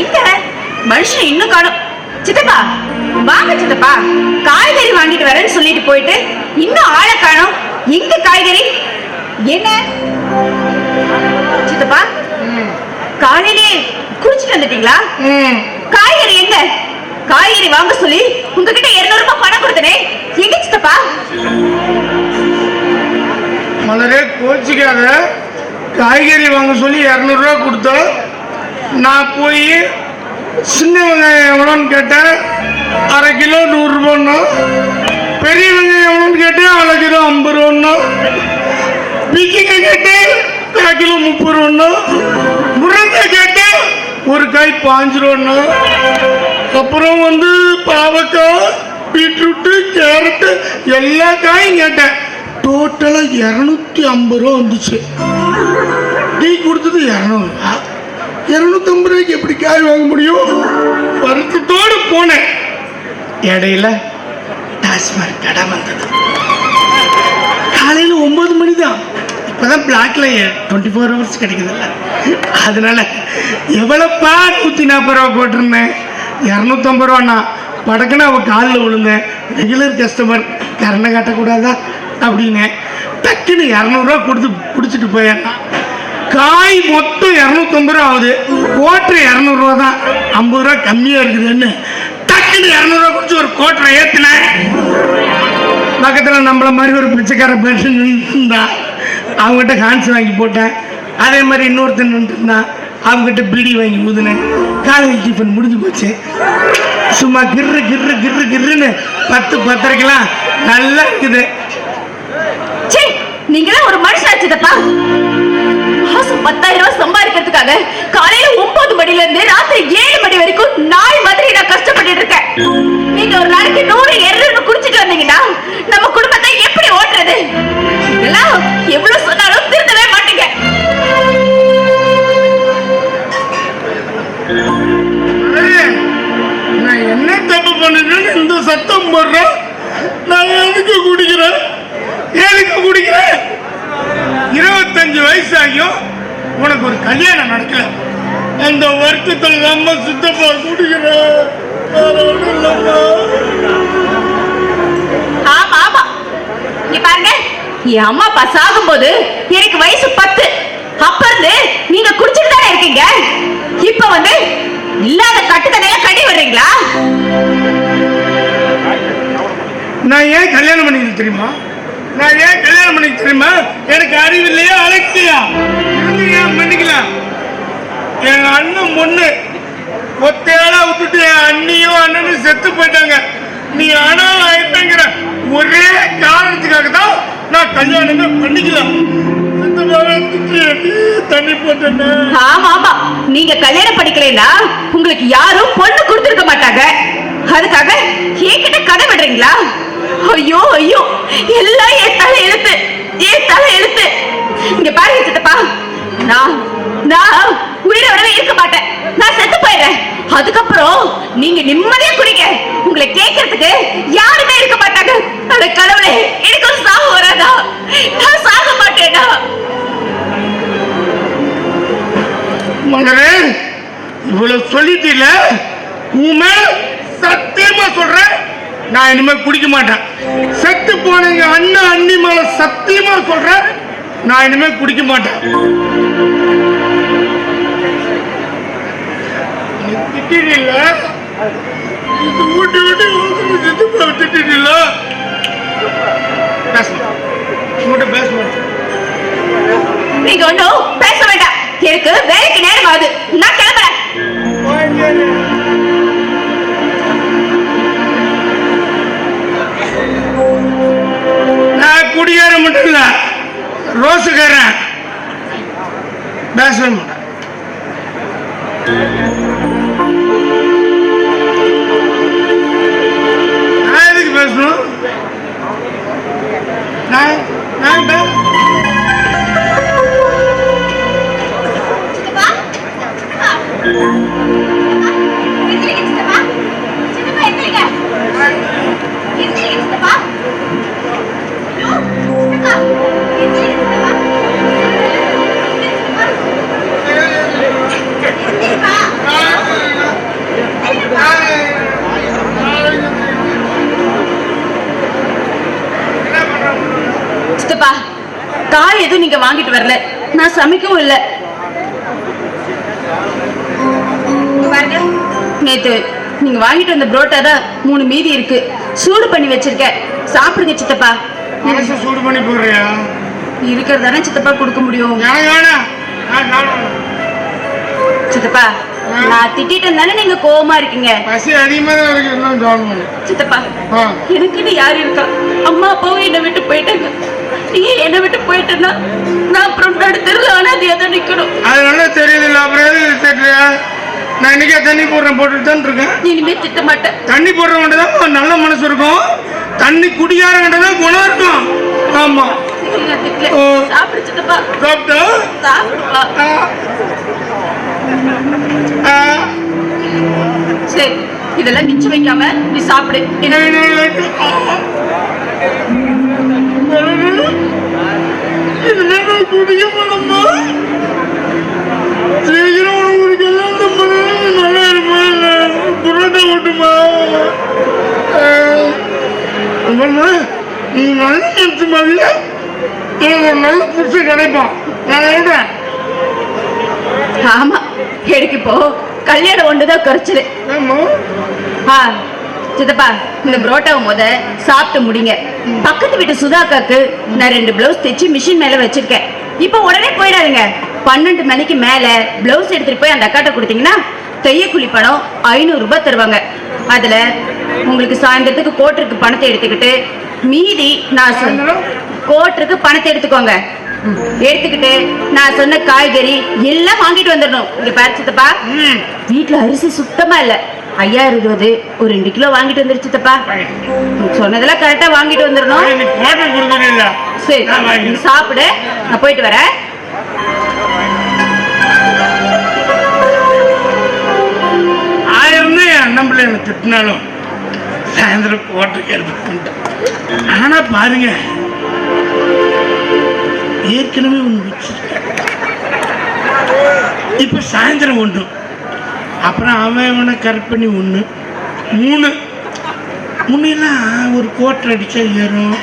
எங்க மனுஷன் இன்னும் காணும். சித்தப்பா வாங்க சித்தப்பா. காய்கறி வாங்கிட்டு வரேன்னு சொல்லிட்டு போயிட்டு இன்னும் ஆளை காணோம். எங்க காய்கறி? என்ன? சித்தப்பா காலையிலே குடிச்சிட்டு வந்துட்டீங்களா? காய்கறி எங்க? காய்கறி வாங்க சொல்லி உங்ககிட்ட 200 ரூபாய் பணம் கொடுத்தனே. எங்க சித்தப்பா? மலரே கோச்சிக்காத. காய்கறி வாங்க சொல்லி இரநூறுவா கொடுத்தா நான் போய் சின்ன வெங்காயம் எவ்வளோன்னு கேட்டேன். அரை கிலோ நூறுரூபான்னா பெரிய வெங்காயம் எவ்வளோன்னு கேட்டேன் அரை கிலோ ஐம்பது ரூபான்னா. பீக்கிங்க கேட்டேன் அரை கிலோ முப்பது ரூபான்னா. முருங்கை கேட்டேன் ஒரு காய் பாஞ்சு ரூபான்னா. அப்புறம் வந்து பாவக்காய் பீட்ரூட்டு கேரட்டு எல்லா காயும் கேட்டேன். டோட்டலாக இரநூத்தி ஐம்பது ரூபா வந்துச்சு. டீ கொடுத்தது இரநூறுவா இரநூத்தம்பது ரூபாய்க்கு எப்படி காய் வாங்க முடியும்? வருத்தத்தோடு போனேன். இடையில டாஸ்மாக் கடை வந்தது. காலையில் ஒம்பது மணி தான் இப்போதான் பிளாக்ல டுவெண்ட்டி ஃபோர் ஹவர்ஸ் கிடைக்குதுல்ல. அதனால எவ்வளோப்பா நூற்றி நாற்பது ரூபா போட்டிருந்தேன். இரநூத்தம்பது ரூபாண்ணா படக்குன்னு அவள் காலில் விழுந்தேன். ரெகுலர் கஸ்டமர் கரண்டை காட்டக்கூடாதா? அப்படின்னு டக்குன்னு இரநூறுவா கொடுத்து பிடிச்சிட்டு போயிடலாம் காய் மொத்தம் இரநூத்தம்பது ரூபா ஆகுது. கோட்டர் இரநூறுவா தான். ஐம்பது ரூபா கம்மியாக இருக்குதுன்னு. டக்குன்னு இரநூறுவா குடிச்சு ஒரு கோட்டரை ஏற்றினேன் பக்கத்தில் நம்மள மாதிரி ஒரு பிச்சைக்கார பென்ஷன் இருந்தா அவங்ககிட்ட ஹான்ஸ் வாங்கி போட்டேன். அதே மாதிரி இன்னொருத்தன் நின்றுருந்தான் அவங்ககிட்ட பிடி வாங்கி ஊதுனேன். காலேஜ் டிஃபன் முடிஞ்சு போச்சு. சும்மா கிர்ரு கிர்ரு கிர்ரு கிர்ருன்னு பத்து பத்தரைக்கெல்லாம் நல்லா இருக்குது. நீங்களே ஒரு மனுஷன் சித்தப்பா மாசம் பத்தாயிரம் ரூபாய் சம்பாதிக்கிறதுக்காக வயசாகியும் உனக்கு ஒரு கல்யாணம் நடக்கல. அந்த வருத்தத்தில் நம்ம சித்தப்பா குடிக்கிறேன் வேற ஒண்ணும் இல்லைம்மா. ஆமா ஆமா. இங்க பாருங்க. என் அம்மா அப்பா சாகும்போது எனக்கு வயசு பத்து. அப்ப இருந்து நீங்க குடிச்சிட்டு தானே இருக்கீங்க? இப்ப வந்து இல்லாத கட்டுக்கதையா கட்டி வர்றீங்களா நான் ஏன் கல்யாணம் பண்ணிக்க தெரியுமா? நான் ஏன் கல்யாணம் பண்ணிக்க தெரியுமா? எனக்கு அறிவு இல்லையா? அலட்சியா ஏன் பண்ணிக்கலாம் எங்க அண்ணன் பொண்ணு ஒத்தையாளா விட்டுட்டு என் அண்ணியும் அண்ணனும் செத்து போயிட்டாங்க. நீ ஆனா ஆயிட்டங்கிற ஒரே காரணத்துக்காக தான் நான் கல்யாணமே பண்ணிக்கலாம் ஆமா ஆமா. நீங்க கல்யாணம் படிக்கலைன்னா உங்களுக்கு யாரும் பொண்ணு கொடுத்திருக்க மாட்டாங்க. அதுக்காக என்கிட்ட கதை விடுறீங்களா? ஐயோ ஐயோ. எல்லாம் என் தலை எழுத்து என் தலை எழுத்து இங்க பாருங்க சித்தப்பா. நான் நான் உயிரோடவே இருக்க மாட்டேன். நான் செத்து போயிடுறேன். அதுக்கப்புறம் நீங்க நிம்மதியா குடிங்க. உங்களை கேட்கறதுக்கு யாருமே இருக்க மாட்டாங்க. அட கடவுளே எனக்கு ஒரு சாவு வராதா? நான் சாக மாட்டேனா? மலரே இவ்வளவு சொல்லிட்டீல? உண்மை சத்தியமா சொல்றேன். நான் இனிமே குடிக்க மாட்டேன். செத்து போன எங்க அண்ணன் அண்ணி மேல சத்தியமா சொல்றேன் நான் இனிமே குடிக்க மாட்டேன். திட்டிடல ஊட்டி ஊட்டி செத்து போய் திட்டிடல பேசணும் உங்கள்கிட்ட பேச மாட்டேன் நீங்க பேச வேண்டாம். எனக்கு வேலைக்கு நேரம் ஆகுது. நான் கிளம்புறேன். மட்டும் இல்ல ரோஸுக்காரன் பேசவே மாட்டேன் நான் எதுக்கு பேசணும்? நான் நான் காய் எதுவும் நீங்க வாங்கிட்டு வரல. நான் சமைக்கவும் இல்லை. நேத்து நீங்க வாங்கிட்டு வந்த புரோட்டா தான் மூணு மீதி இருக்கு. சூடு பண்ணி வச்சிருக்கேன் சாப்பிடுங்க சித்தப்பா. சூடு பண்ணி போடுறியா? இருக்கிறதானே சித்தப்பா கொடுக்க முடியும். சித்தப்பா நான் திட்டிட்டு தானே நீங்க கோவமா இருக்கீங்க. சித்தப்பா எனக்குன்னு யாரு இருக்கா? அம்மா அப்பாவும் என்னை விட்டு போயிட்டாங்க. நீங்க என்னை விட்டு போயிட்டேன்னா நான் அப்புறம் நடுத்தருல அனாதையா தான் நிக்கணும். அது நல்லா தெரியுது இல்லை அப்புறம் திட்டுறியா நான் இன்னைக்கே தண்ணி போடுறேன் போட்டுட்டு தான் இருக்கேன். இனிமே திட்ட மாட்டேன். தண்ணி போடுறவன்ட்ட தான் நல்ல மனசு இருக்கும். தண்ணி குடிக்காரங்கிட்ட தான் குணம் இருக்கும். ஆமா. சரி, நான் திட்டல. ஓ. சாப்பிடு சித்தப்பா. சாப்பிட்டா? சாப்பிடுப்பா. சரி இதெல்லாம் மிச்சம் வைக்காம நீ சாப்பிடு. சீக்கிரம் பண்ணணும் நல்லா புரோட்டா ஓட்டுமா? நீ நல்ல மனசு மாதிரில எனக்கு ஒரு நல்ல புருஷன் கிடைப்பான் நான் சொல்றேன் ஆமா எனக்கு இப்போ கல்யாணம் ஒண்ணுதான் குறைச்சது ஆ சித்தப்பா இந்த புரோட்டாவை முத சாப்பிட்டு முடிங்க. பக்கத்து வீட்டு சுதாக்காக்கு நான் ரெண்டு பிளவுஸ் தைச்சு மிஷின் மேல வச்சிருக்கேன். இப்போ உடனே போயிடாதுங்க. பன்னெண்டு மணிக்கு மேல பிளவுஸ் எடுத்துட்டு போய் அந்த அக்காட்ட கொடுத்தீங்கன்னா தைய கூலி பணம் ஐநூறு ரூபாய் தருவாங்க. அதுல உங்களுக்கு சாயந்தரத்துக்கு கோட்டருக்கு பணத்தை எடுத்துக்கிட்டு மீதி நான் கோட்டருக்கு பணத்தை எடுத்துக்கோங்க. எடுத்துக்கிட்டு நான் சொன்ன காய்கறி எல்லாம் வாங்கிட்டு வந்துடணும். இங்க பாரு சித்தப்பா. ம். வீட்ல அரிசி சுத்தமா இல்ல. ஐயாயிரம் இருபது ஒரு ரெண்டு கிலோ வாங்கிட்டு வந்துருச்சு தப்பா சொன்னதெல்லாம் கரெக்டா வாங்கிட்டு வந்துடணும். சரி சாப்பிடு நான் போயிட்டு வரேன். ஆயிரம் தான் என் அண்ணன் பிள்ளை எனக்கு திட்டினாலும் சாயந்தரம் கோட்டைக்கு எடுத்துட்டு வந்துட்டேன் ஆனா பாருங்க ஏற்கனவே ஒன்று வச்சிருக்கேன். இப்ப சாயந்தரம் ஒன்று. அப்புறம் அவன் இவனை கரெக்ட் பண்ணி ஒன்று மூணு. முன்னெல்லாம் ஒரு கோட்டர் அடித்தா ஏறும்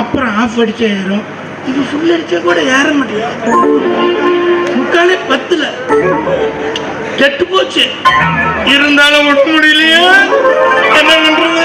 அப்புறம் ஆஃப் அடித்தா ஏறும். இப்போ ஃபுல் அடித்தா கூட ஏற மாட்டேங்குது முக்காலே பத்தில். கெட்டு போச்சு. இருந்தாலும் விட முடியலையா? என்ன பண்ணுறது